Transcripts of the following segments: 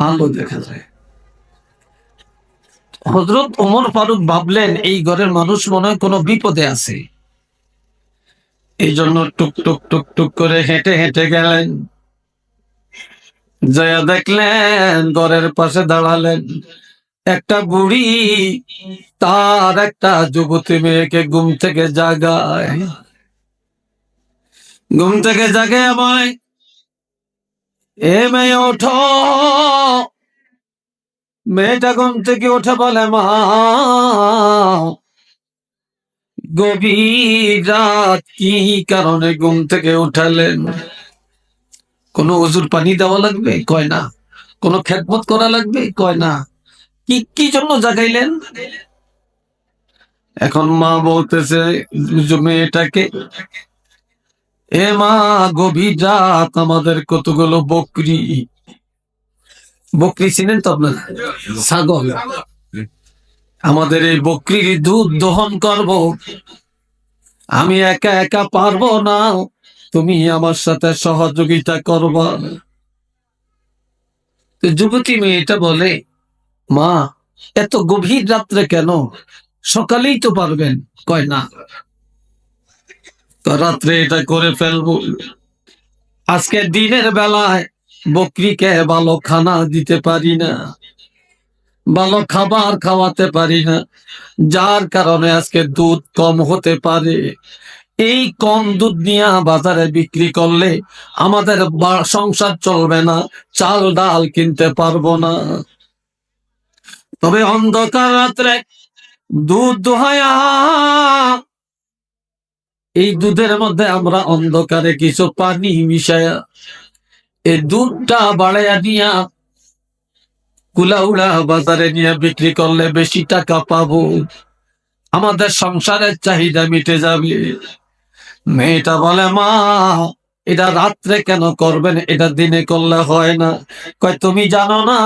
আলো দেখা যায়। হজরত ওমর ফারুক ভাবলেন, এই ঘরের মানুষ মনে হয় কোনো বিপদে আছে। এই জন্য টুক টুক টুক টুক করে হেঁটে হেঁটে গেলেন। জয়া দেখলেন ঘরের পাশে দাঁড়ালেন একটা বুড়ি, তার একটা যুবতী মেয়েকে ঘুম থেকে জাগায়। ঘুম থেকে জাগে আমায় এ মেয়ে ওঠো। মেয়েটা ঘুম থেকে উঠে বলে, মা, গভীর রাত কি কারণে ঘুম থেকে উঠালেন? কোনো ওজুর পানি দেওয়া লাগবে? কয় না। কোনো খেদমত করা লাগবে? কয় না। কি কি জন্য জাগাইলেন? এখন মা বলতেছে, মেয়েটাকে এ মা গভীর রাত, আমাদের কতগুলো বকরি। বকরি চিনেন তো আপনার? ছাগল। আমাদের এই বকরির দুধ দহন করব। আমি একা একা পারব না, তুমি আমার সাথে সহযোগিতা করবা। যুবতী মেয়েটা বলে, মা, এত গভীর রাত্রে কেন? সকালেই তো পারবেন। কয়, না। রাত্রে এটা করে ফেলব। আজকে দিনের বেলায় বকরিকে ভালো খানা দিতে পারি না। ভালো খাবার খাওয়াতে পারি না। যার কারণে আজকে দুধ কম হতে পারে। এই কম দুধ নিয়ে বাজারে বিক্রি করলে আমাদের সংসার চলবে না। চাল, ডাল কিনতে পারব না। তবে অন্ধকার রাত্রে দুধ দোহায়া এই দুধের মধ্যে আমরা অন্ধকারে কিছু পানি মিশায়া এই দুধটা বাড়াইয়া নিয়া কুলাউড়া বাজারে নিয়ে বিক্রি করলে বেশি টাকা পাবো। আমাদের সংসারের চাহিদা মিটে যাবে। মেয়েটা বলে, মা, এটা রাত্রে কেন করবেন এটা দিনে করলে হয় না। কয়, তুমি জানো না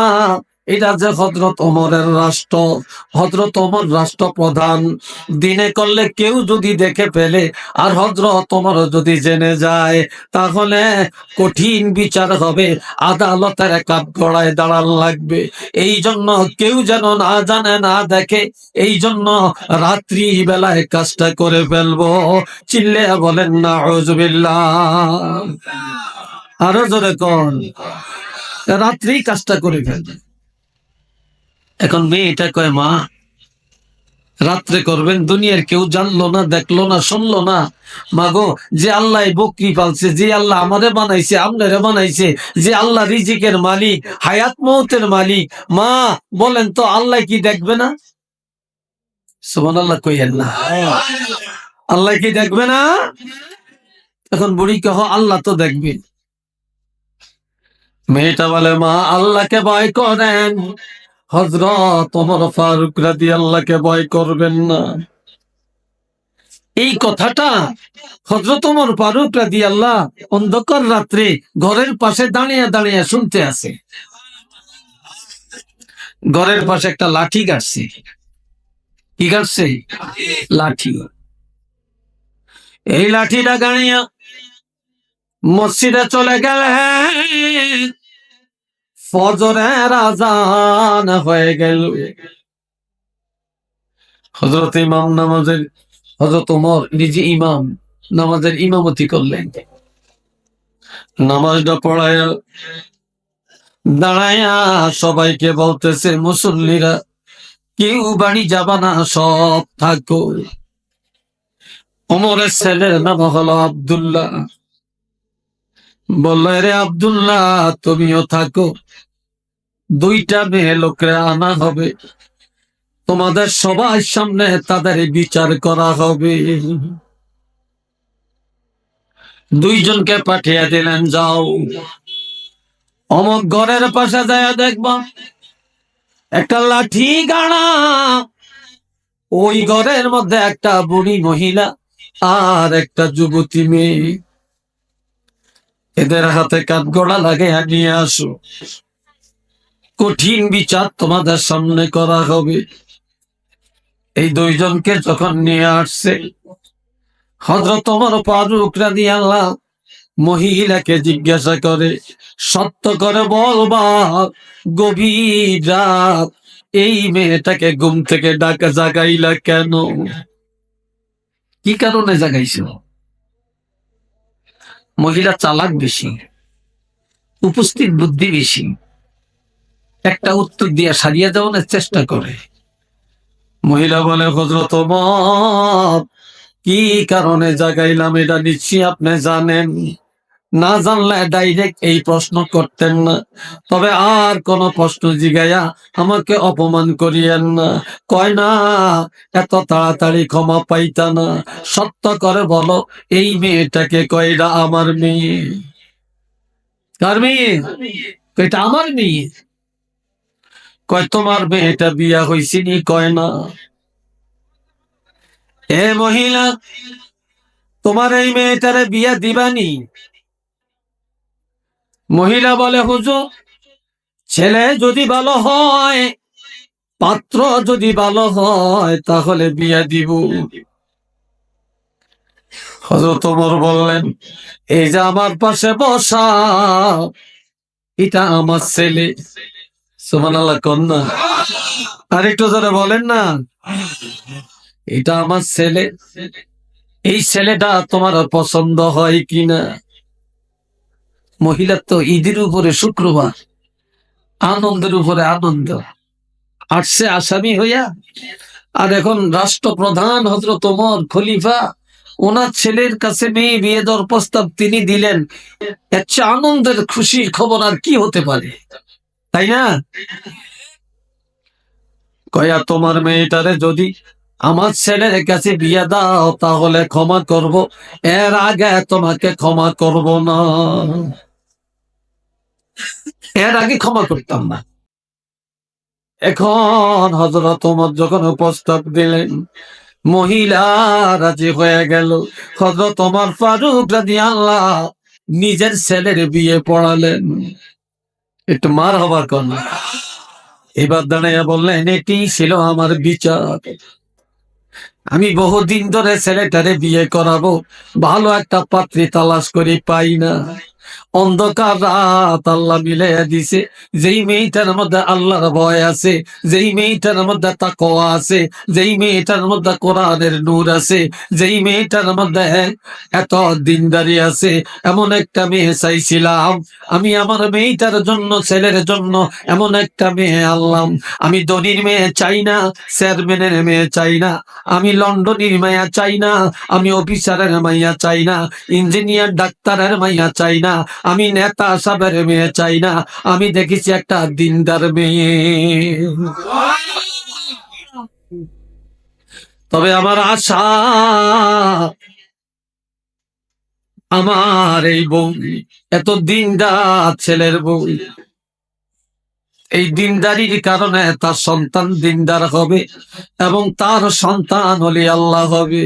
এটা যে হজরত ওমরের রাষ্ট্র হজরত ওমর রাষ্ট্রপ্রধান, দিনে করলে কেউ যদি দেখে ফেলে, আর হজরত ওমর যদি জেনে যায়, তাহলে কঠিন বিচার হবে, আদালতের কাপ গড়ায় দাঁড়ান লাগবে। এই জন্য কেউ যেন না জানে, না দেখে এই জন্য রাত্রি বেলায় কাজটা করে ফেলব। চিল্লে বলেন না হজবিল্লা আরও জোরে কন, রাত্রি কাজটা করে ফেলবে। এখন মেয়েটা কয়, মা, রাত্রে করবেন, দুনিয়ার কেউ জানলো না, দেখল না, শুনলো না। মাগো, যে আল্লাহ বকরি পালছে, যে আল্লাহ আমারে বানাইছে আপনারে বানাইছে, যে আল্লাহ রিজিকের মালিক, হায়াত মৌতের মালিক। মা, বলেন তো আল্লাহ কি দেখবে না? সুমান আল্লাহ কইয়েন না। আল্লাহ কি দেখবে না? এখন বুড়ি কহ, আল্লাহ তো দেখবে। মেয়েটা বলে, মা, আল্লাহকে ভয় করেন। হজরত ফারুক রাদি ভয় করবেন না। এই কথাটা ফারুক রাদি আল্লাহ অন্ধকার রাত্রে ঘরের পাশে দাঁড়িয়ে দাঁড়িয়ে শুনতে আছে ঘরের পাশে একটা লাঠি গাড়ছে। কি গাড়ছে? লাঠি। এই লাঠিটা গাড়িয়া মসজিদে চলে গেলেন। ফজরের আজান হয়ে গেল। হজরত ইমাম নামাজের হজরত ওমর নিজে ইমাম নামাজের ইমামতি করলেন। নামাজটা পড়ায় দাঁড়ায়া সবাইকে বলতেছে, মুসল্লিরা, কেউ বাড়ি যাবা না, সব থাকো। ওমরের ছেলের নাম হলো আব্দুল্লাহ। বলল, রে আব্দুল্লাহ, তুমিও থাকো। দুইটা মেয়ে লোকরা আনা হবে। তোমাদের সবার সামনে তাদের বিচার করা হবে। দুইজনকে পাঠিয়ে দিলেন, যাও। অমক ঘরের পাশে যায় দেখবা, একটা লাঠি গাড়া। ওই ঘরের মধ্যে একটা বুড়ি মহিলা আর একটা যুবতী মেয়ে। এদের হাতে কাঠগড়া লাগে নিয়ে আসো। কঠিন বিচার তোমাদের সামনে করা হবে। এই দুইজনকে যখন নিয়ে আসছে হজরত তোমার ফারুক রাদি আল্লাহ মহিলাকে জিজ্ঞাসা করে, সত্য করে বলবা গভীর রাত, এই মেয়েটাকে ঘুম থেকে ডাকা জাগাইলা কেন? কি কারণে জাগাইছ? মহিলা চালাক বেশি, উপস্থিত বুদ্ধি বেশি। একটা উত্তর দিয়ে সারিয়ে দেওয়ানোর চেষ্টা করে। মহিলা বলে হজরত কি কারণে জাগাইলাম এটা নিশ্চয়ই আপনি জানেন? না জানলে ডাইরেক্ট এই প্রশ্ন করতেন। না তবে আর কোন প্রশ্ন জিগাইয়া আমাকে অপমান করিয়েন। না কয় না, এত তাড়াতাড়ি ক্ষমা পাইতা না সত্য করে বলো, এই মেয়েটাকে কয়টা আমার মেয়ে? কার মেয়ে? এটা আমার মেয়ে? কয়, তোমার মেয়েটা বিয়া হয়েছিনি কয় না। এ মহিলা, তোমার এই মেয়েটারে বিয়া দিবানি? মহিলা বলে, হুজুর, ছেলে যদি ভালো হয়, পাত্র যদি ভালো হয়, তাহলে বিয়া দিব। হজরত ওমর বললেন, এই যে আমার পাশে বসা, এটা আমার ছেলে। সুমান আল্লাহ কন্যা। আরেকটু ধরে বলেন না, এটা আমার ছেলে। এই ছেলেটা তোমার পছন্দ হয় কিনা? মহিলার তো ঈদের উপরে শুক্রবার, আনন্দের উপরে আনন্দ। আসছে আসামি হইয়া, আর এখন রাষ্ট্রপ্রধান হজরত ওমর খলিফা, ওনার ছেলের কাছে মেয়ে বিয়ে দেওয়ার প্রস্তাব তিনি দিলেন। এর আনন্দের, খুশির খবর আর কি হতে পারে? তাই না? কয়া তোমার মেয়েটারে যদি আমার ছেলের কাছে বিয়ে দাও, তাহলে ক্ষমা করব। এর আগে তোমাকে ক্ষমা করব না। এর আগে ক্ষমা করতাম না। এখন হজরত ওমর যখন প্রস্তাব দিলেন, মহিলা রাজি হয়ে গেল। হজরত ওমর ফারুক রাজি আল্লাহ নিজের ছেলের বিয়ে পড়ালেন। একটু মার হবার কোন। এবার দাঁড়াইয়া বললেন, এটি ছিল আমার বিচার। আমি বহুদিন ধরে ছেলেটারে বিয়ে করাবো, ভালো একটা পাত্রী তালাশ করে পাই না। অন্ধকার রাত আল্লাহ মিলে দিছে। যেই মেয়েটার মধ্যে আল্লাহর ভয় আছে, যেই মেয়েটার মধ্যে তাকওয়া আছে, যেই মেয়েটার মধ্যে কোরআনের নূর আছে, যেই মেয়েটার মধ্যে এত দিনদারি আছে, এমন একটা মেয়ে চাইছিলাম। আমি আমার মেয়েটার জন্য, ছেলের জন্য এমন একটা মেয়ে আনলাম। আমি ধনির মেয়ে চাই না, চেয়ারম্যানের মেয়ে চাই না। আমি লন্ডনের মাইয়া চাই না, আমি অফিসারের মাইয়া চাই না, ইঞ্জিনিয়ার, ডাক্তারের মাইয়া চাই না। আমি নেতা সাহেবের মেয়ে চাই না, আমি দেখেছি একটা দিনদার মেয়ে। তবে আমার আশা, আমার এই বউ, এত দিনদার ছেলের বউ। এই দিনদারির কারণে তার সন্তান দিনদার হবে এবং তার সন্তান হলে আল্লাহ হবে।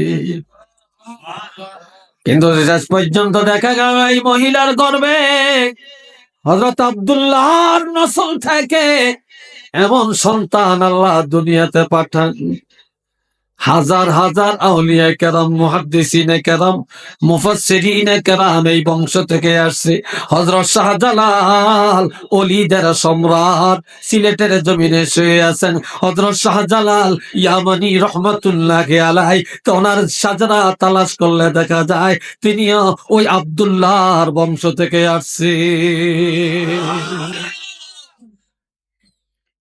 কিন্তু শেষ পর্যন্ত দেখা গেল এই মহিলার গর্বে। হজরত আবদুল্লাহর নসল থেকে এমন সন্তান আল্লাহ দুনিয়াতে পাঠান হাজার হাজার আউলিয়া কেরাম, মুহাদ্দিসিনে কেরাম, মুফাসসিরিনে কেরাম এই বংশ থেকে আসছে। হযরত শাহজালাল ওলিদের সম্রাট সিলেটের জমিনে শুয়ে আছেন। হযরত শাহজালাল ইয়ামানি রহমাতুল্লাহি আলাইহি, তো ওনার সাজরা তালাশ করলে দেখা যায় তিনিও ওই আব্দুল্লাহর বংশ থেকে আসছে।